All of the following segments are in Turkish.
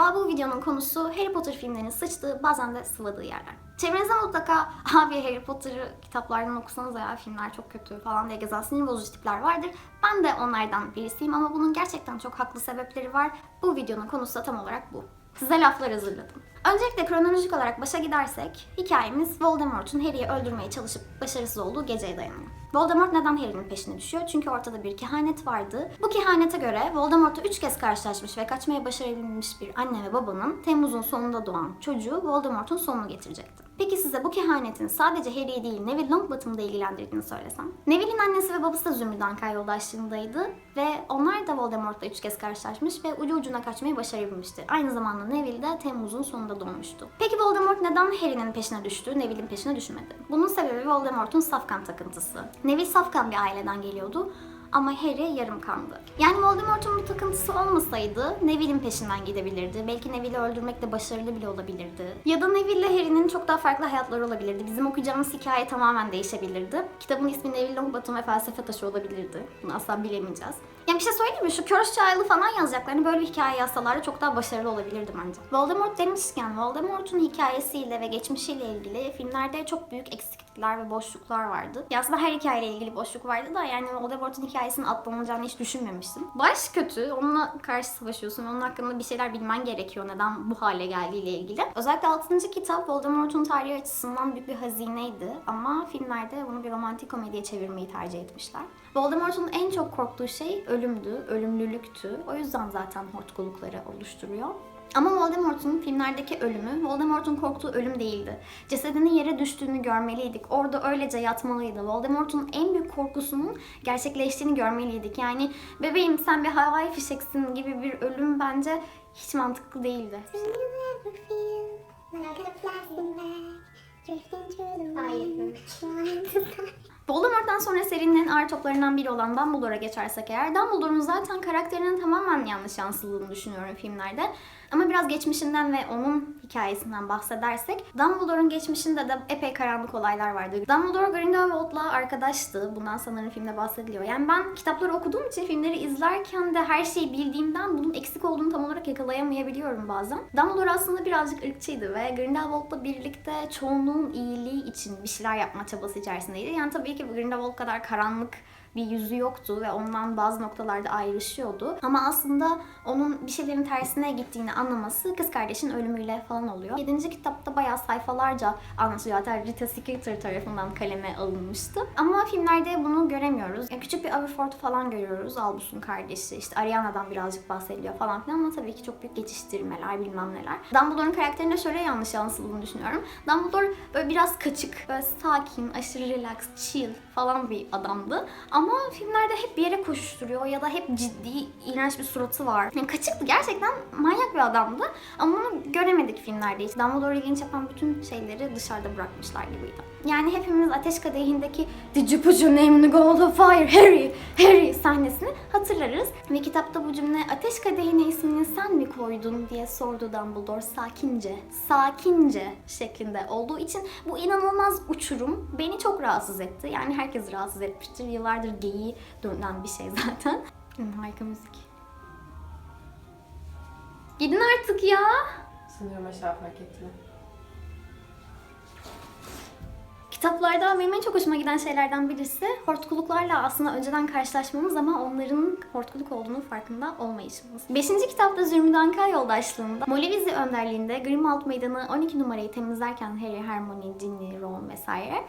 Merhaba, bu videonun konusu Harry Potter filmlerinin sıçtığı, bazen de sıvadığı yerler. Çevrenizde mutlaka abi Harry Potter'ı kitaplardan okusanız ya filmler çok kötü falan diye gezen sinir bozucu tipler vardır. Ben de onlardan birisiyim ama bunun gerçekten çok haklı sebepleri var. Bu videonun konusu da tam olarak bu. Size laflar hazırladım. Öncelikle kronolojik olarak başa gidersek hikayemiz Voldemort'un Harry'i öldürmeye çalışıp başarısız olduğu geceye dayanıyor. Voldemort neden Harry'nin peşine düşüyor? Çünkü ortada bir kehanet vardı. Bu kehanete göre Voldemort'la üç kez karşılaşmış ve kaçmayı başarabilmiş bir anne ve babanın Temmuz'un sonunda doğan çocuğu Voldemort'un sonunu getirecekti. Peki size bu kehanetin sadece Harry'i değil Neville Longbottom'u da ilgilendirdiğini söylesem? Neville'in annesi ve babası da Zümrüt yoldaşlığındaydı ve onlar da Voldemort'la üç kez karşılaşmış ve ucu ucuna kaçmayı başarabilmiştir. Aynı zamanda Neville de Temmuz'un sonunda doğmuştu. Peki Voldemort neden Harry'nin peşine düştü, Neville'in peşine düşmedi? Bunun sebebi Voldemort'un safkan takıntısı. Neville safkan bir aileden geliyordu ama Harry yarım kandı. Yani Voldemort'un bu takıntısı olmasaydı Neville'in peşinden gidebilirdi. Belki Neville'i öldürmekte başarılı bile olabilirdi. Ya da Neville ile Harry'nin çok daha farklı hayatları olabilirdi. Bizim okuyacağımız hikaye tamamen değişebilirdi. Kitabın ismi Neville Longbottom ve Felsefe Taşı olabilirdi. Bunu asla bilemeyeceğiz. Yani bir şey söyleyeyim mi? Şu Cursed Child'ı falan yazacaklarını böyle bir hikaye yazsalar çok daha başarılı olabilirdi bence. Voldemort demişken Voldemort'un hikayesiyle ve geçmişiyle ilgili filmlerde çok büyük eksiklikler ve boşluklar vardı. Ya aslında her hikayeyle ilgili boşluk vardı da yani Voldemort'un hikayesinin atlanacağını hiç düşünmemiştim. Baş kötü, onunla karşı savaşıyorsun onun hakkında bir şeyler bilmen gerekiyor neden bu hale geldiğiyle ilgili. Özellikle 6. kitap Voldemort'un tarihi açısından büyük bir hazineydi ama filmlerde bunu bir romantik komediye çevirmeyi tercih etmişler. Voldemort'un en çok korktuğu şey ölümdü, ölümlülüktü. O yüzden zaten hortkulukları oluşturuyor. Ama Voldemort'un filmlerdeki ölümü, Voldemort'un korktuğu ölüm değildi. Cesedinin yere düştüğünü görmeliydik. Orada öylece yatmalıydı. Voldemort'un en büyük korkusunun gerçekleştiğini görmeliydik. Yani bebeğim sen bir havai fişeksin gibi bir ölüm bence hiç mantıklı değildi. Do Voldemort'tan sonra serinin en ağır toplarından biri olan Dumbledore'a geçersek eğer, Dumbledore'un zaten karakterinin tamamen yanlış yansıldığını düşünüyorum filmlerde. Ama biraz geçmişinden ve onun hikayesinden bahsedersek, Dumbledore'un geçmişinde de epey karanlık olaylar vardı. Dumbledore Grindelwald'la arkadaştı. Bundan sanırım filmde bahsediliyor. Yani ben kitapları okuduğum için filmleri izlerken de her şeyi bildiğimden bunun eksik olduğunu tam olarak yakalayamayabiliyorum bazen. Dumbledore aslında birazcık ırkçıydı ve Grindelwald'la birlikte çoğunluğun iyiliği için bir şeyler yapma çabası içerisindeydi. Yani tabii ki Grindelwald kadar karanlık bir yüzü yoktu ve ondan bazı noktalarda ayrışıyordu. Ama aslında onun bir şeylerin tersine gittiğini anlaması kız kardeşin ölümüyle falan oluyor. 7. kitapta bayağı sayfalarca anlatılıyor. Hatta Rita Skeeter tarafından kaleme alınmıştı. Ama filmlerde bunu göremiyoruz. Yani küçük bir Aberforth falan görüyoruz. Albus'un kardeşi. İşte Ariana'dan birazcık bahsediliyor falan filan ama tabii ki çok büyük geçiştirmeler bilmem neler. Dumbledore'un karakterine şöyle yanlış yansıldığını düşünüyorum. Dumbledore böyle biraz kaçık, böyle sakin, aşırı relax, chill falan bir adamdı. Ama filmlerde hep bir yere koşuşturuyor ya da hep ciddi, iğrenç bir suratı var. Yani kaçıktı gerçekten manyak bir adamdı. Ama onu göremedik filmlerde hiç. Dumbledore ilginç yapan bütün şeyleri dışarıda bırakmışlar gibiydi. Yani hepimiz Ateş Kadehi'ndeki Did you put your name in the of fire Harry, Harry sahnesini hatırlarız. Ve kitapta bu cümle Ateş Kadehi'ne ismini sen mi koydun diye sordu Dumbledore sakince, sakince şeklinde olduğu için bu inanılmaz uçurum beni çok rahatsız etti. Yani herkes rahatsız etmiştir. Yıllardır geyiği dönen bir şey zaten. Harika müzik. Gidin artık ya. Sanıyorum aşağı fark ettiler. Kitaplarda benim en çok hoşuma giden şeylerden birisi hortkuluklarla aslında önceden karşılaşmamız ama onların hortkuluk olduğunu farkında olmayışımız. 5. kitapta Zümrüt yoldaşlığında Molly Weasley önderliğinde Grimmauld Meydanı 12 numarayı temizlerken Harry, Hermione, Ginny, Ron vesaire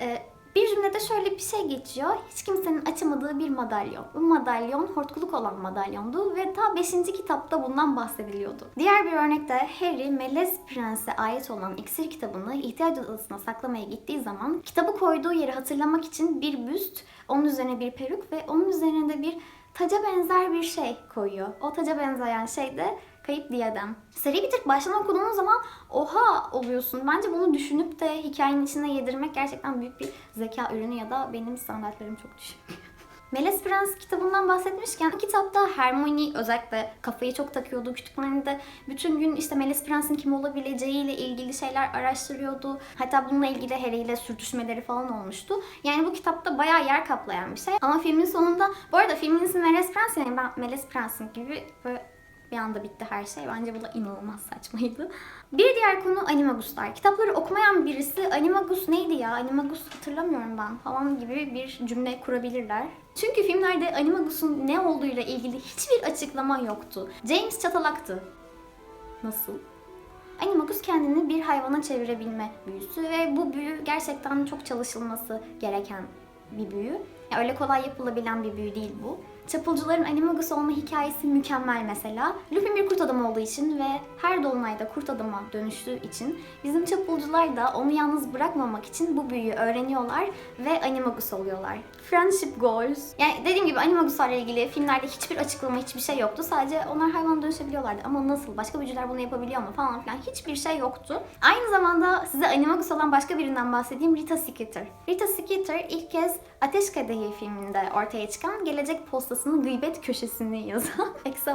e, bir cümlede şöyle bir şey geçiyor. Hiç kimsenin açamadığı bir madalyon. Bu madalyon hortkuluk olan madalyondu ve ta 5. kitapta bundan bahsediliyordu. Diğer bir örnekte Harry Melez Prens'e ait olan iksir kitabını ihtiyaç odasına saklamaya gittiği zaman kitabı koyduğu yeri hatırlamak için bir büst, onun üzerine bir peruk ve onun üzerine de bir taca benzer bir şey koyuyor. O taca benzeyen şey de kayıp diyadem. Seri bitirip baştan okuduğun zaman oha oluyorsun. Bence bunu düşünüp de hikayenin içine yedirmek gerçekten büyük bir zeka ürünü ya da benim standartlarım çok düşük. Meles Prens kitabından bahsetmişken kitapta Hermione özellikle kafayı çok takıyordu. Kütüphanede bütün gün işte Meles Prens'in kim olabileceğiyle ilgili şeyler araştırıyordu. Hatta bununla ilgili Harry ile sürtüşmeleri falan olmuştu. Yani bu kitapta bayağı yer kaplayan bir şey. Ama filmin sonunda, bu arada filmin ismi Meles Prens yani ben Meles Prens'in gibi böyle Bir anda bitti her şey. Bence bu da inanılmaz saçmaydı. Bir diğer konu Animagus'lar. Kitapları okumayan birisi Animagus neydi ya? Animagus hatırlamıyorum ben falan gibi bir cümle kurabilirler. Çünkü filmlerde Animagus'un ne olduğuyla ilgili hiçbir açıklama yoktu. James çatalaktı. Nasıl? Animagus kendini bir hayvana çevirebilme büyüsü ve bu büyü gerçekten çok çalışılması gereken bir büyü. Ya öyle kolay yapılabilen bir büyü değil bu. Çapulcuların Animagus olma hikayesi mükemmel mesela. Lupin bir kurt adam olduğu için ve her dolunayda kurt adama dönüştüğü için bizim çapulcular da onu yalnız bırakmamak için bu büyüyü öğreniyorlar ve Animagus oluyorlar. Friendship goals. Yani dediğim gibi Animagus'larla ilgili filmlerde hiçbir açıklama, hiçbir şey yoktu. Sadece onlar hayvana dönüşebiliyorlardı. Ama nasıl? Başka büyücüler bunu yapabiliyor mu falan filan hiçbir şey yoktu. Aynı zamanda size Animagus olan başka birinden bahsedeyim. Rita Skeeter. Rita Skeeter ilk kez Ateş Kadehi filminde ortaya çıkan Gelecek Postası'nın gıybet köşesini yazan EXO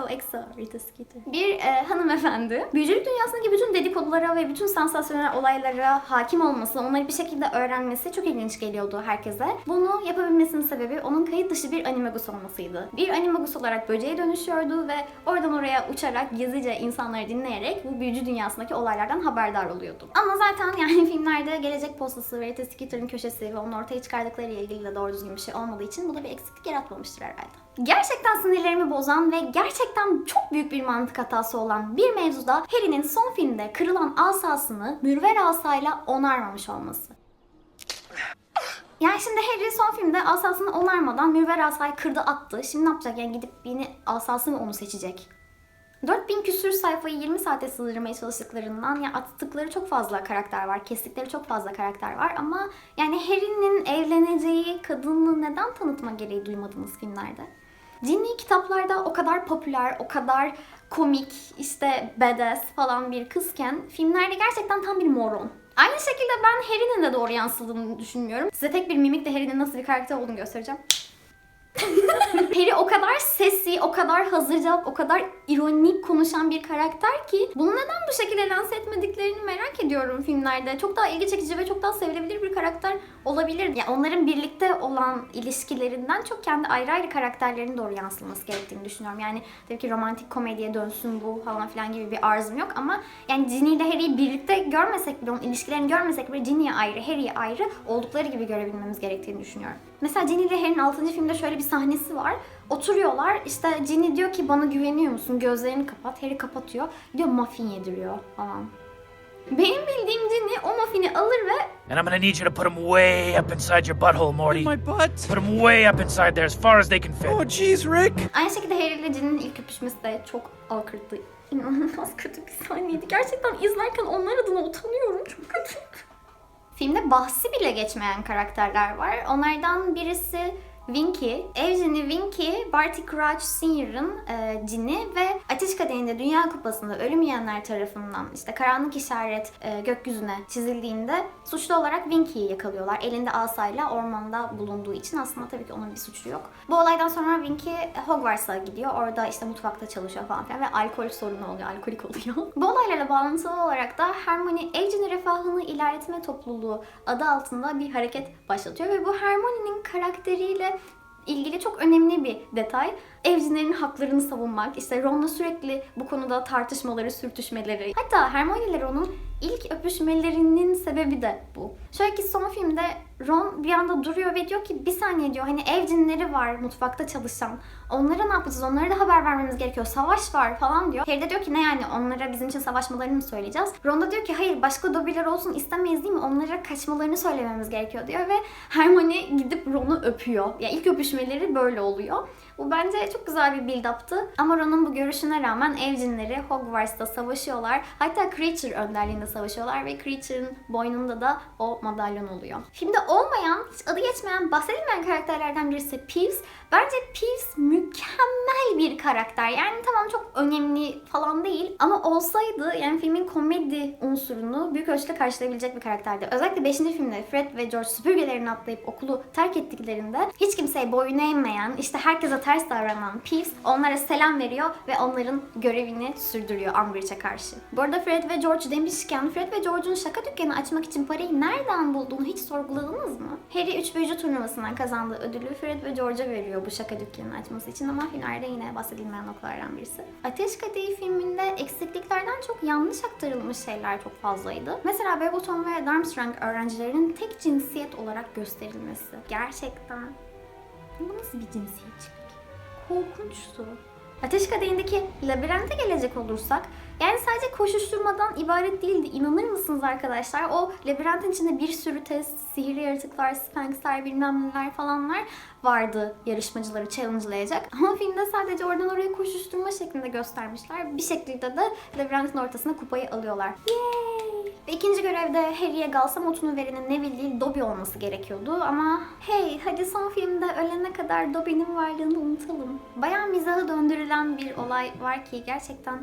Rita Skeeter. Bir e, hanımefendi. Büyücülük dünyasındaki bütün dedikodulara ve bütün sansasyonel olaylara hakim olması, onları bir şekilde öğrenmesi çok ilginç geliyordu herkese. Bunu yapabilmesinin sebebi onun kayıt dışı bir animagus olmasıydı. Bir animagus olarak böceğe dönüşüyordu ve oradan oraya uçarak gizlice insanları dinleyerek bu büyücü dünyasındaki olaylardan haberdar oluyordu. Ama zaten yani filmlerde gelecek postası ve Rita Skeeter'ın köşesi ve onun ortaya çıkardıkları ile ilgili de doğru düzgün bir şey olmadığı için bu da bir eksiklik yaratmamıştır herhalde. Gerçekten sinirlerimi bozan ve gerçekten çok büyük bir mantık hatası olan bir mevzuda Harry'nin son filmde kırılan asasını mürver asayla onarmamış olması. Yani şimdi Harry son filmde asasını onarmadan mürver asayı kırdı attı. Şimdi ne yapacak? Yani gidip yeni asası mı onu seçecek? 4000 küsür sayfayı 20 saate sığdırmaya çalıştıklarından ya attıkları çok fazla karakter var, kestikleri çok fazla karakter var ama yani Harry'nin evleneceği kadını neden tanıtma gereği duymadınız filmlerde? Ginny kitaplarda o kadar popüler, o kadar komik, işte badass falan bir kızken filmlerde gerçekten tam bir moron. Aynı şekilde ben Harry'nin de doğru yansıdığını düşünmüyorum. Size tek bir mimikle Harry'nin nasıl bir karakter olduğunu göstereceğim. Harry o kadar sesi, o kadar hazır cevap, o kadar ironik konuşan bir karakter ki bunu neden bu şekilde lanse etmediklerini merak ediyorum filmlerde. Çok daha ilgi çekici ve çok daha sevilebilir bir karakter olabilir. Ya onların birlikte olan ilişkilerinden çok kendi ayrı ayrı karakterlerinin doğru yansıtılması gerektiğini düşünüyorum. Yani tabii ki romantik komediye dönsün bu falan filan gibi bir arzum yok ama yani Ginny ile Harry'i birlikte görmesek bile, onun ilişkilerini görmesek bile Ginny'ye ayrı, Harry'ye ayrı oldukları gibi görebilmemiz gerektiğini düşünüyorum. Mesela Ginny ile Harry'nin 6. filmde şöyle bir sahnesi var. Oturuyorlar işte Ginny diyor ki bana güveniyor musun? Gözlerini kapat. Harry kapatıyor. Diyor muffin yediriyor falan. Benim bildiğim Ginny o muffini alır ve And I'm gonna need you to put them way up inside your butthole, Morty. My butt? Put them way up inside there, as far as they can fit. Oh, jeez, Rick. aynı şekilde Harry ile Ginny'nin ilk öpüşmesi de çok alkırttı. İnanılmaz kötü bir sahneydi. Gerçekten izlerken onlar adına utanıyorum. Çok kötü. Filmde bahsi bile geçmeyen karakterler var. Onlardan birisi Winky. Evcini Winky, Barty Crouch Sr.'ın e, cini ve Ateş Kadehi'nde Dünya Kupası'nda ölüm yiyenler tarafından işte karanlık işaret e, gökyüzüne çizildiğinde suçlu olarak Winky'yi yakalıyorlar. Elinde asayla ormanda bulunduğu için aslında tabii ki onun bir suçu yok. Bu olaydan sonra Winky Hogwarts'a gidiyor. Orada işte mutfakta çalışıyor falan filan ve alkol sorunu oluyor, alkolik oluyor. Bu olaylarla bağlantılı olarak da Hermione Evcini Refahını İlerletme Topluluğu adı altında bir hareket başlatıyor ve bu Hermione'nin karakteriyle ilgili çok önemli bir detay. Evcinlerin haklarını savunmak, işte Ron'la sürekli bu konuda tartışmaları, sürtüşmeleri. Hatta Hermione ile Ron'un ilk öpüşmelerinin sebebi de bu. Şöyle ki son filmde Ron bir anda duruyor ve diyor ki bir saniye diyor hani ev cinleri var mutfakta çalışan. Onlara ne yapacağız? Onlara da haber vermemiz gerekiyor. Savaş var falan diyor. Harry de diyor ki ne yani onlara bizim için savaşmalarını mı söyleyeceğiz? Ron da diyor ki hayır başka Dobby'ler olsun istemeyiz değil mi? Onlara kaçmalarını söylememiz gerekiyor diyor ve Hermione gidip Ron'u öpüyor. Ya ilk öpüşmeleri böyle oluyor. Bu bence çok güzel bir build-up'tı. Ama Ron'un bu görüşüne rağmen evcinleri Hogwarts'ta savaşıyorlar. Hatta Creature önderliğinde savaşıyorlar ve Creature'ın boynunda da o madalyon oluyor. Filmde olmayan, hiç adı geçmeyen, bahsedilmeyen karakterlerden birisi Peeves. Bence Peeves mükemmel bir karakter. Yani tamam çok önemli falan değil ama olsaydı yani filmin komedi unsurunu büyük ölçüde karşılayabilecek bir karakterdi. Özellikle 5. filmde Fred ve George süpürgelerini atlayıp okulu terk ettiklerinde hiç kimseye boyun eğmeyen, işte herkese ters davranan Peeves onlara selam veriyor ve onların görevini sürdürüyor Umbridge'e karşı. Bu arada Fred ve George demişken Fred ve George'un şaka dükkanı açmak için parayı nereden bulduğunu hiç sorguladınız anladınız mı? Harry 3 büyücü turnuvasından kazandığı ödülü Fred ve George'a veriyor bu şaka dükkanını açması için ama filmlerde yine bahsedilmeyen noktalardan birisi. Ateş Kadehi filminde eksikliklerden çok yanlış aktarılmış şeyler çok fazlaydı. Mesela Bebelton ve Durmstrang öğrencilerinin tek cinsiyet olarak gösterilmesi. Gerçekten bu nasıl bir cinsiyetçilik? Korkunçtu. Ateş Kadehi'ndeki labirente gelecek olursak, yani sadece koşuşturmadan ibaret değildi. İnanır mısınız arkadaşlar? O labirentin içinde bir sürü test, sihirli yaratıklar, sphinxler, bilmem neler falanlar vardı yarışmacıları challenge'layacak. Ama filmde sadece oradan oraya koşuşturma şeklinde göstermişler. Bir şekilde de labirentin ortasına kupayı alıyorlar. Yay! Ve ikinci görevde Harry'e Galsamot'unu verenin Neville değil Dobby olması gerekiyordu ama hey hadi son filmde ölene kadar Dobby'nin varlığını unutalım. Bayağı mizaha döndürülen bir olay var ki gerçekten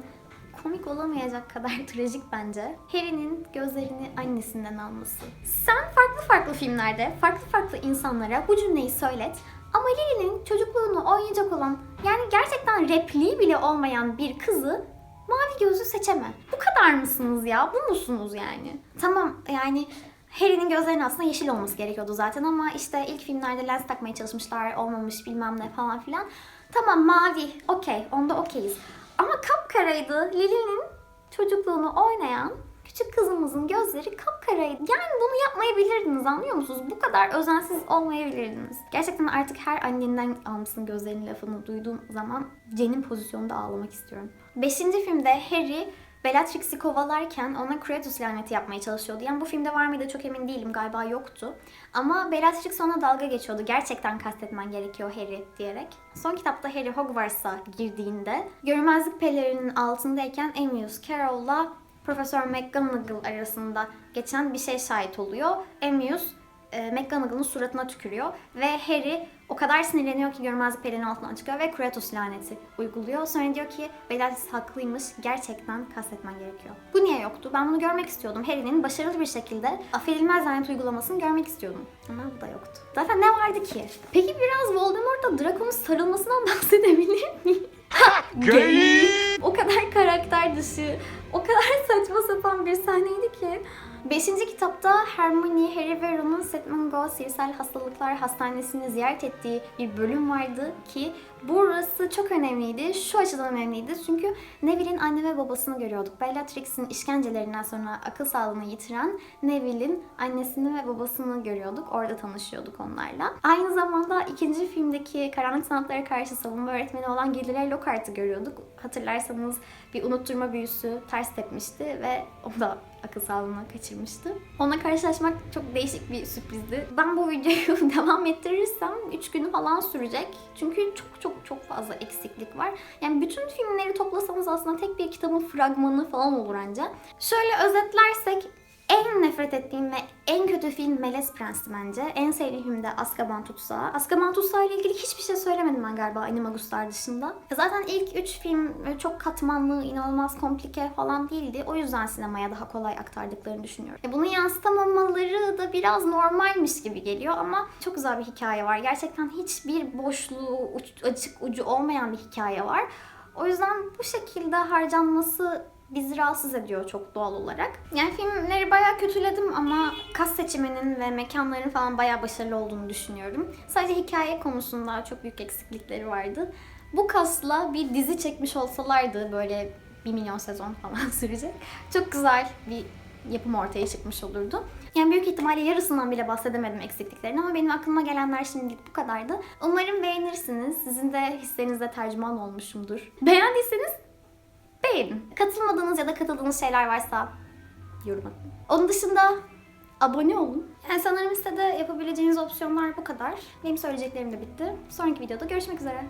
komik olamayacak kadar trajik bence. Harry'nin gözlerini annesinden alması. Sen farklı farklı filmlerde farklı farklı insanlara bu cümleyi söylet ama Lily'nin çocukluğunu oynayacak olan yani gerçekten repliği bile olmayan bir kızı mavi gözlü seçeme. Bu kadar mısınız ya? Bu musunuz yani? Tamam yani Harry'nin gözlerinin aslında yeşil olması gerekiyordu zaten ama işte ilk filmlerde lens takmaya çalışmışlar, olmamış bilmem ne falan filan. Tamam mavi, okey, onda okeyiz. Ama kapkaraydı Lily'nin çocukluğunu oynayan küçük kızımızın gözleri kapkaraydı. Yani bunu yapmayabilirdiniz anlıyor musunuz? Bu kadar özensiz olmayabilirdiniz. Gerçekten artık her annenden almışsın gözlerinin lafını duyduğum zaman Cen'in pozisyonunda ağlamak istiyorum. Beşinci filmde Harry Bellatrix'i kovalarken ona Kratos laneti yapmaya çalışıyordu. Yani bu filmde var mıydı çok emin değilim galiba yoktu. Ama Bellatrix ona dalga geçiyordu. Gerçekten kastetmen gerekiyor Harry diyerek. Son kitapta Harry Hogwarts'a girdiğinde görünmezlik pelerinin altındayken Amuse Carroll'la Profesör McGonagall arasında geçen bir şey şahit oluyor. Amuse e, McGonagall'ın suratına tükürüyor ve Harry o kadar sinirleniyor ki görünmezlik pelerini altından çıkıyor ve Kratos laneti uyguluyor. Sonra diyor ki Bellatrix haklıymış, gerçekten kastetmen gerekiyor. Bu niye yoktu? Ben bunu görmek istiyordum. Harry'nin başarılı bir şekilde affedilmez lanet uygulamasını görmek istiyordum. Ama bu da yoktu. Zaten ne vardı ki? Peki biraz Voldemort'la Draco'nun sarılmasından bahsedebilir miyim? Gay. O kadar karakter dışı, o kadar saçma sapan bir sahneydi ki. Beşinci kitapta Hermione, Harry ve Ron'un Setmungo Sihirsel Hastalıklar Hastanesi'ni ziyaret ettiği bir bölüm vardı ki burası çok önemliydi. Şu açıdan önemliydi çünkü Neville'in anne ve babasını görüyorduk. Bellatrix'in işkencelerinden sonra akıl sağlığını yitiren Neville'in annesini ve babasını görüyorduk. Orada tanışıyorduk onlarla. Aynı zamanda ikinci filmdeki karanlık sanatlara karşı savunma öğretmeni olan Gilderoy Lockhart'ı görüyorduk. Hatırlarsanız bir unutturma büyüsü ters tepmişti ve o da akıl sağlığını kaçırmıştı. Onunla karşılaşmak çok değişik bir sürprizdi. Ben bu videoyu devam ettirirsem 3 günü falan sürecek. Çünkü çok çok çok fazla eksiklik var. Yani bütün filmleri toplasanız aslında tek bir kitabın fragmanı falan olur anca. Şöyle özetlersek en nefret ettiğim ve en kötü film Melez Prens'ti bence. En sevdiğim de Azkaban Tutsağı. Azkaban Tutsağı ile ilgili hiçbir şey söylemedim ben galiba Animaguslar dışında. Zaten ilk üç film çok katmanlı, inanılmaz komplike falan değildi. O yüzden sinemaya daha kolay aktardıklarını düşünüyorum. E bunu yansıtamamaları da biraz normalmiş gibi geliyor ama çok güzel bir hikaye var. Gerçekten hiçbir boşluğu, uç- açık ucu olmayan bir hikaye var. O yüzden bu şekilde harcanması bizi rahatsız ediyor çok doğal olarak. Yani filmleri bayağı kötüledim ama kas seçiminin ve mekanların falan bayağı başarılı olduğunu düşünüyorum. Sadece hikaye konusunda çok büyük eksiklikleri vardı. Bu kasla bir dizi çekmiş olsalardı böyle 1 milyon sezon falan sürecek. Çok güzel bir yapım ortaya çıkmış olurdu. Yani büyük ihtimalle yarısından bile bahsedemedim eksikliklerin ama benim aklıma gelenler şimdilik bu kadardı. Umarım beğenirsiniz. Sizin de hislerinize tercüman olmuşumdur. Beğendiyseniz beğenin. Katılmadığınız ya da katıldığınız şeyler varsa yorum atın. Onun dışında abone olun. Yani sanırım sitede yapabileceğiniz opsiyonlar bu kadar. Benim söyleyeceklerim de bitti. Sonraki videoda görüşmek üzere.